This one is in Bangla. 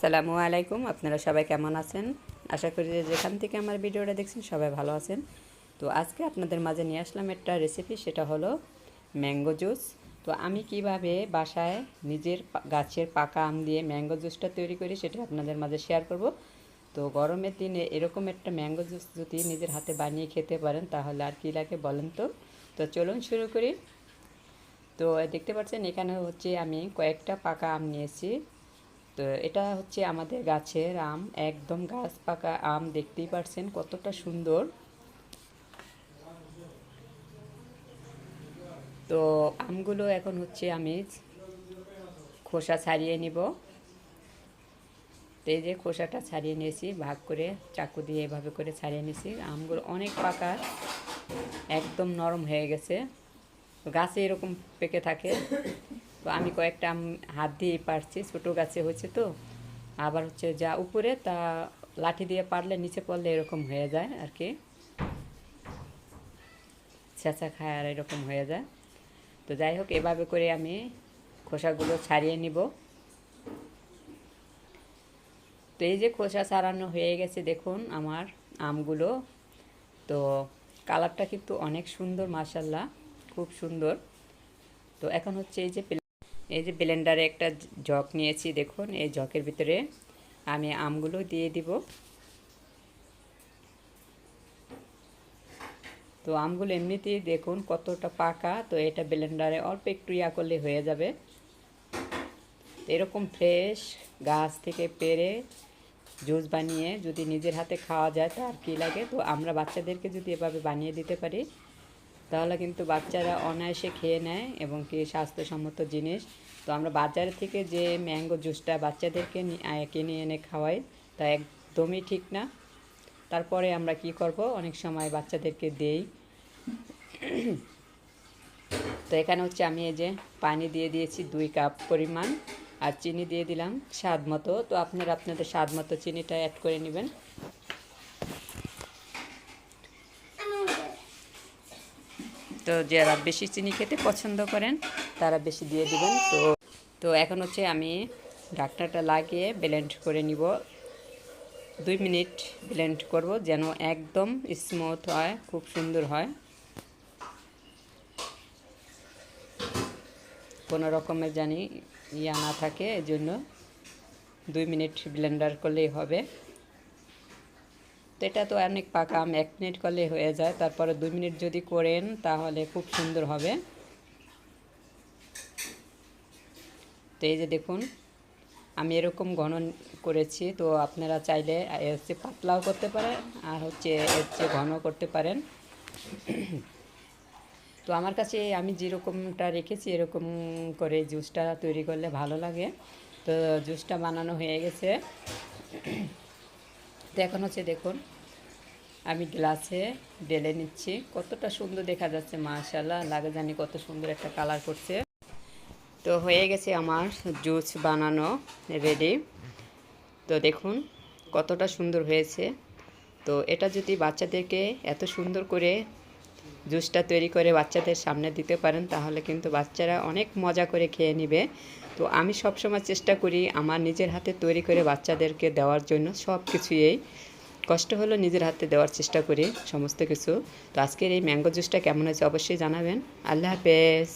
আসসালামু আলাইকুম। আপনারা সবাই কেমন আছেন? আশা করি যে যেখান থেকে আমার ভিডিওটা দেখছেন সবাই ভালো আছেন। তো আজকে আপনাদের মাঝে নিয়ে আসলাম একটা রেসিপি সেটা হলো ম্যাঙ্গো জুস। তো আমি কীভাবে বাসায় নিজের গাছের পাকা আম দিয়ে ম্যাঙ্গো জুসটা তৈরি করি, সেটা আপনাদের মাঝে শেয়ার করব। তো গরমের দিনে এরকম একটা ম্যাঙ্গো জুস যদি নিজের হাতে বানিয়ে খেতে পারেন, তাহলে আর কী লাগে বলেন তো? তো চলুন শুরু করি। তো দেখতে পাচ্ছেন, এখানে হচ্ছে আমি কয়েকটা পাকা আম নিয়েছি। তো এটা হচ্ছে আমাদের গাছের আম, একদম গাছ পাকা আম, দেখতেই পারছেন কতটা সুন্দর। তো আমগুলো এখন হচ্ছে আমি খোসা ছাড়িয়ে নিব। তো এই যে খোসাটা ছাড়িয়ে নিয়েছি, ভাগ করে চাকু দিয়ে এভাবে করে ছাড়িয়ে নিয়েছি। আমগুলো অনেক পাকা, একদম নরম হয়ে গেছে। গাছে এরকম পেকে থাকে। তো আমি কয়েকটা আম হাত দিয়ে পারছি, ছোটো গাছে হয়েছে তো। আবার হচ্ছে যা উপরে, তা লাঠি দিয়ে পারলে নিচে পড়লে এরকম হয়ে যায় আর কি। চেঁচা খায় আর এরকম হয়ে যায়। তো যাই হোক, এভাবে করে আমি খোসাগুলো ছাড়িয়ে নিব। তো এই যে খোসা ছাড়ানো হয়ে গেছে, দেখুন আমার আমগুলো। তো কালারটা কিন্তু অনেক সুন্দর মাসাল্লাহ খুব সুন্দর। তো এখন হচ্ছে এই যে এই যে ব্লেন্ডারে একটা জগ নিয়েছি, দেখুন, এই জগের ভিতরে আমি আমগুলো দিয়ে দিব। তো আমগুলো এমনিতেই দেখুন কতটা পাকা, তো এটা ব্লেন্ডারে অল্প একটু ইয়া করলে হয়ে যাবে। এরকম ফ্রেশ গাছ থেকে পেরে জুস বানিয়ে যদি নিজের হাতে খাওয়া যায় তার কী লাগে? তো আমরা বাচ্চাদেরকে যদি এভাবে বানিয়ে দিতে পারি তাহলে কিন্তু বাচ্চারা অনায়াসে খেয়ে নেয় এবং কি স্বাস্থ্যসম্মত জিনিস। তো আমরা বাজার থেকে যে ম্যাঙ্গো জুসটা বাচ্চাদেরকে কিনে এনে খাওয়াই, তা একদমই ঠিক না। তারপরে আমরা কি করব? অনেক সময় বাচ্চাদেরকে দেই। তো এখানে হচ্ছে আমি এই যে পানি দিয়ে দিয়েছি দুই কাপ পরিমাণ, আর চিনি দিয়ে দিলাম স্বাদ মতো। তো আপনারা আপনাদের স্বাদ মতো চিনিটা অ্যাড করে নেবেন। তো যারা বেশি চিনি খেতে পছন্দ করেন, তারা বেশি দিয়ে দিবেন। তো তো এখন হচ্ছে আমি ডাক্তারটা লাগিয়ে ব্লেন্ড করে নিব। দুই মিনিট ব্লেন্ড করব যেন একদম স্মুথ হয়, খুব সুন্দর হয়। কোনো রকমের জানি ইয়া না থাকে এই জন্য দুই মিনিট ব্লেন্ডার করলেই হবে। তো এটা তো অনেক পাকা আম এক মিনিট করলে হয়ে যায়। তারপরে দুই মিনিট যদি করেন, তাহলে খুব সুন্দর হবে। তো এই যে দেখুন, আমি এরকম ঘন করেছি, তো আপনারা চাইলে এর হচ্ছে পাতলাও করতে পারেন, আর হচ্ছে এর চেয়ে ঘন করতে পারেন। তো আমার কাছে আমি যেরকমটা রেখেছি, এরকম করে জুসটা তৈরি করলে ভালো লাগে। তো জুসটা বানানো হয়ে গেছে। তো এখন হচ্ছে দেখুন, আমি গ্লাসে ডেলে নিচ্ছি। কতটা সুন্দর দেখা যাচ্ছে মাশাল্লাহ লাগে জানি কত সুন্দর একটা কালার করছে। তো হয়ে গেছে আমার জুস বানানো রেডি তো দেখুন, কতটা সুন্দর হয়েছে। তো এটা যদি বাচ্চাদেরকে এত সুন্দর করে জুসটা তৈরি করে বাচ্চাদের সামনে দিতে পারেন, তাহলে কিন্তু বাচ্চারা অনেক মজা করে খেয়ে নেবে। তো আমি সবসময় চেষ্টা করি আমার নিজের হাতে তৈরি করে বাচ্চাদেরকে দেওয়ার জন্য সব কিছুই কষ্ট হলো নিজের হাতে দেওয়ার চেষ্টা করি, সমস্ত কিছু। তো আজকের এই ম্যাঙ্গো জুসটা কেমন হয়েছে অবশ্যই জানাবেন। আল্লাহ হাফেজ।